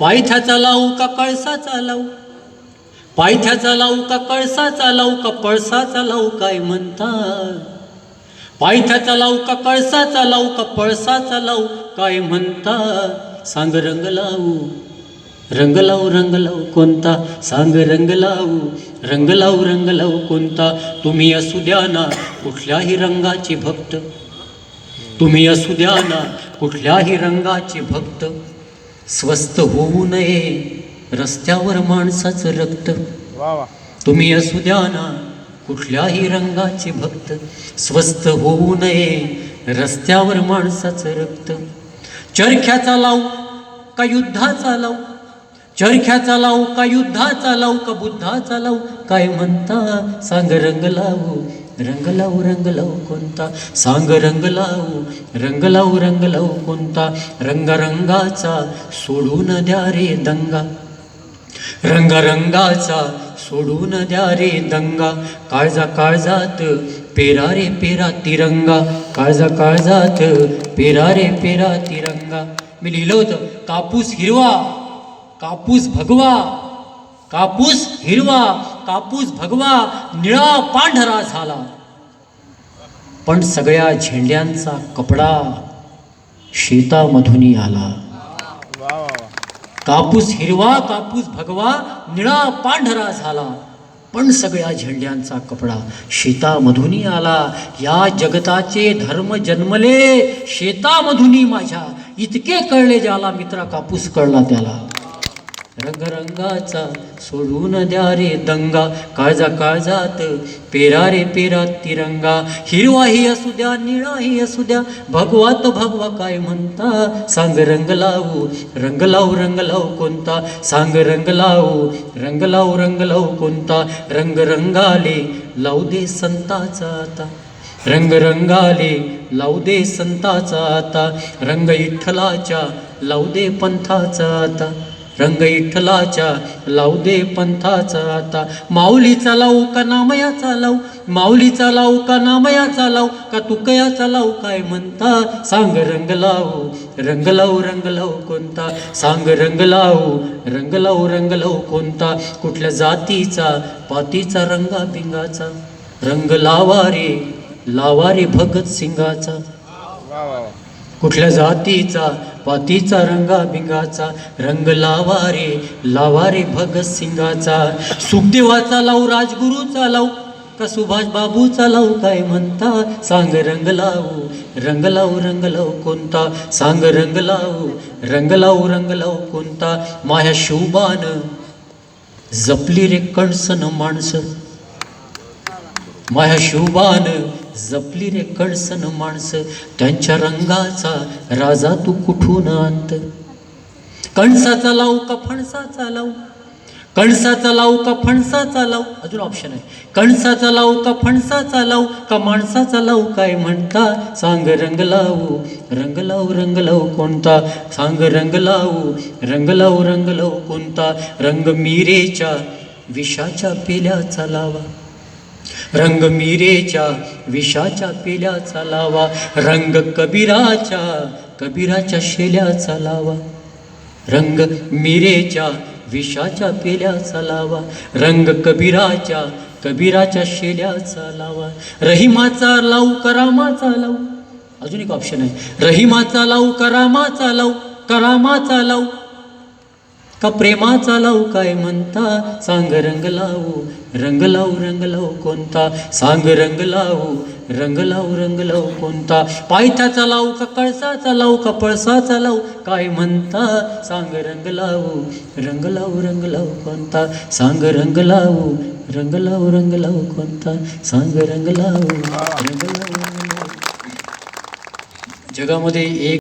पायथ्याचा लावू का कळसाचा लावू? पायथ्याचा लावू का कळसाचा लावू का पळसाचा लावू काय म्हणता पायथ्याचा लावू का कळसाचा लावू का पळसाचा लावू काय म्हणता सांग रंग लावू. रंग लावू रंग लावू कोणता? सांग रंग लावू. रंग लावू रंग लावू कोणता? तुम्ही असू द्या ना कुठल्याही रंगाचे भक्त. तुम्ही असू द्या ना कुठल्याही रंगाचे भक्त. स्वस्त होऊ नये. रस्त्यावर माणसाचं रक्त. तुम्ही असू द्या ना कुठल्याही रंगाचे भक्त. स्वस्त होऊ नये. रस्त्यावर माणसाचं रक्त. चरख्याचा लावू का युद्धाचा लावू? चरख्याचा लावू का युद्धाचा लावू का बुद्धाचा लावू? काय म्हणता? सांग रंग लावू. रंग लावू रंग लावू कोणता? सांग रंग लावू रंग लावू रंग लावू कोणता? रंगरंगाचा सोडून द्या रे दंगा. रंगरंगाचा सोडून द्या रे दंगा. काळजा काळजात पेरा रे पेरा तिरंगा. काळजा काळजात पेरा रे पेरा तिरंगा. मी लिहिलं होतं कापूस हिरवा कापूस भगवा कापूस हिरवा. कापूस भगवा निळा पांढरा झाला. पण सगळ्या झेंड्यांचा कपडा शेतामधूनही आला. वा कापूस हिरवा कापूस भगवा निळा पांढरा झाला. पण सगळ्या झेंड्यांचा कपडा शेतामधूनही आला. या जगताचे धर्म जन्मले शेतामधूनही माझ्या. इतके कळले ज्याला मित्रा कापूस कळला त्याला. रंगरंगाचा सोडून द्या रे दंगा. काळजा काळजात पेरा रे पेरा तिरंगा. हिरवाही असू द्या निळाही असू द्या. भगवा तो भगवा काय म्हणता? सांग रंग लावू. रंग लावू रंग लावू कोणता? सांग रंग लावू. रंग लावू रंग लावू कोणता? रंग रंगाले लावू दे संताचा आता. रंग रंगाले लावू दे संताचा आता. रंग विठ्ठलाच्या लावू दे पंथाचा आता. रंग इठलाचा लावू दे पंथाचा आता. माऊलीचा लावू का नामयाचा लावू? माऊलीचा लावू का नामयाचा लावू? का तुकयाचा लावू काय म्हणता? सांग रंग लावू रंग लावू रंग लावू कोणता? सांग रंग लावू रंग लावू रंग लावू कोणता? कुठल्या जातीचा पातीचा रंगा बिंगाचा? रंग लावा रे लावा रे भगत सिंगाचा. कुठल्या जातीचा पातीचा रंगा बिंगाचा रंग लावा रे लावा रे भगत सिंगाचा सुखदेवाचा लावू राजगुरूचा लावू का सुभाष बाबूचा लावू काय म्हणता? सांग रंग लावू रंग लावू रंग लावू कोणता? सांग रंग लावू रंग लावू रंग लावू कोणता? माया शिवबान जपली रे कणसन माणसं. माया शिवबान जपली रे कडसन माणसं त्यांच्या रंगाचा राजा तू कुठून आणत? कणसाचा लावू का फणसाचा लावू? कणसाचा लावू का फणसाचा लावू? अजून ऑप्शन आहे. कणसाचा लावू का फणसाचा लावू? का माणसाचा लावू काय म्हणता? सांग रंग लावू. रंग लावू रंग लावू कोणता? सांग रंग लावू. रंग लावू रंग लावू कोणता? रंग मिरेच्या विषाच्या पेल्याचा लावा. रंग मिरेच्या विषाच्या पेल्याचा लावा रंग कबीराच्या कबीराच्या शेल्याचा लावा. रंग मिरेच्या विषाच्या पेल्याचा लावा रंग कबीराच्या कबीराच्या शेल्याचा लावा. रहिमाचा लावू करामाचा लावू. अजून एक ऑप्शन आहे. रहिमाचा लावू करामाचा लावू करामाचा लावू. का प्रेमाचा लावू काय म्हणता सांग रंग लावू रंग लावू रंग लावू कोणता सांग रंग लावू रंग लावू रंग लावू कोणता पायथ्याचा लावू का कळसाचा लावू का पळसाचा लावू काय म्हणता सांग रंग लावू रंग लावू रंग लावू कोणता सांग रंग लावू रंग लावू रंग लावू कोणता सांग रंग लावू रंग लावू रंग जगामध्ये एक